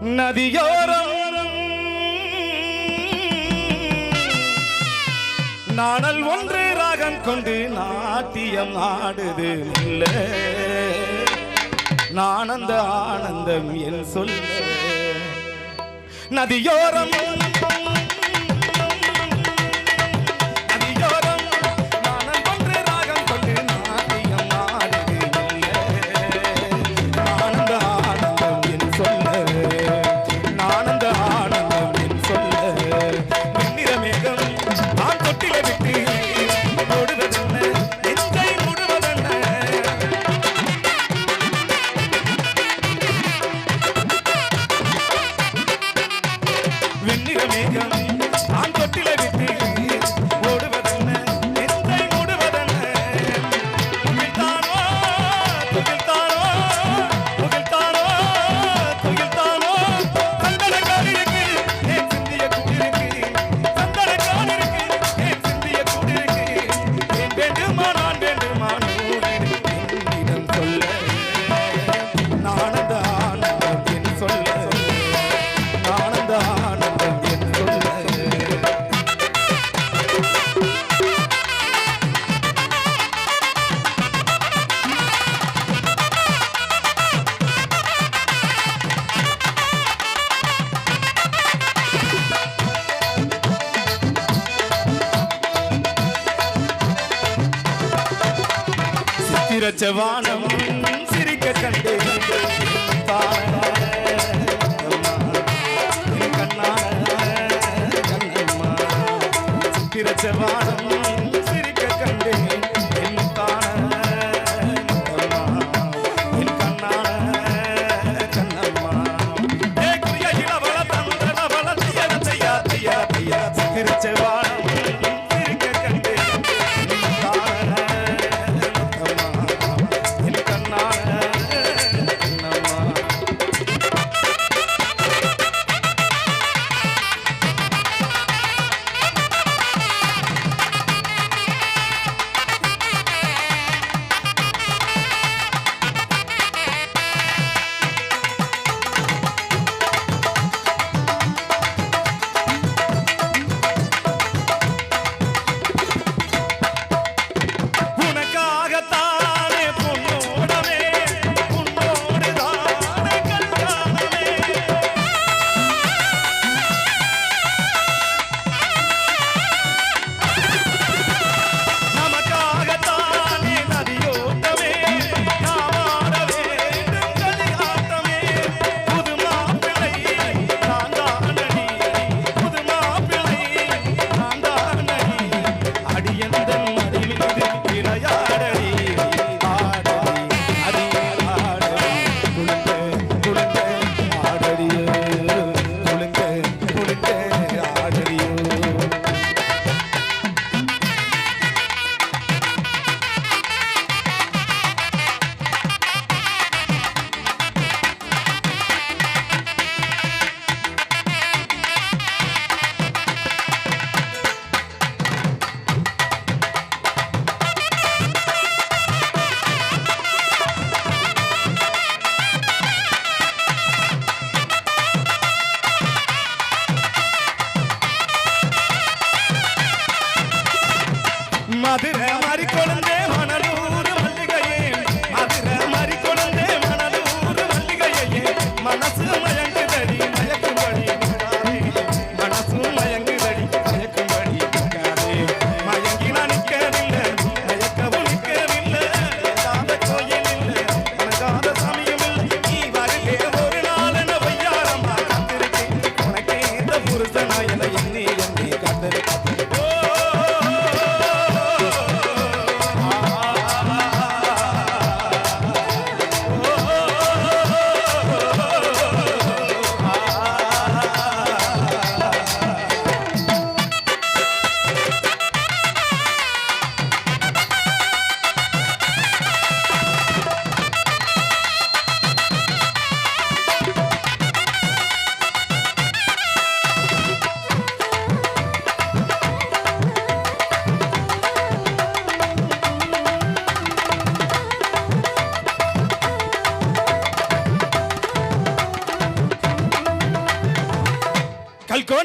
நதியோரம். நாடல் ஒன்று ராகம் கொண்டு நாட்டியம் ஆடுது ஆனந்த ஆனந்தம் என் சொல்ல. நதியோரம். சிறச்ச வானம் சிரிக்க கண்டு கண்ணான கண்ணம்மா சிறச்ச வானம்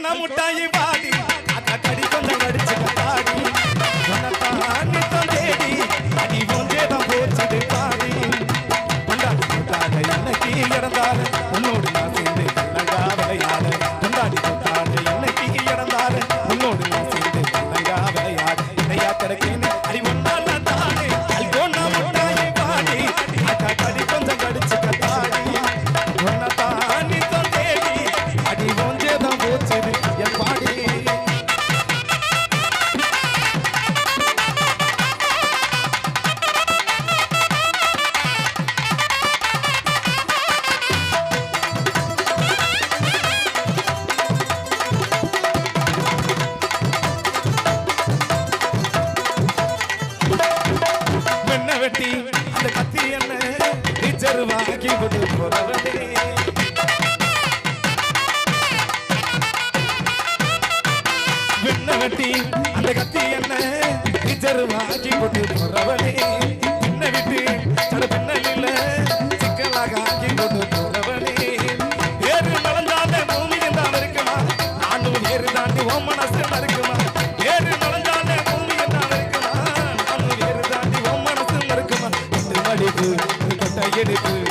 முட்டாயி பாட்டு கருவாக்கி விட்டு போறவனே. வெண்ண வெட்டி அந்த கத்தி என்ன? கருவாக்கி விட்டு போறவனே. get it.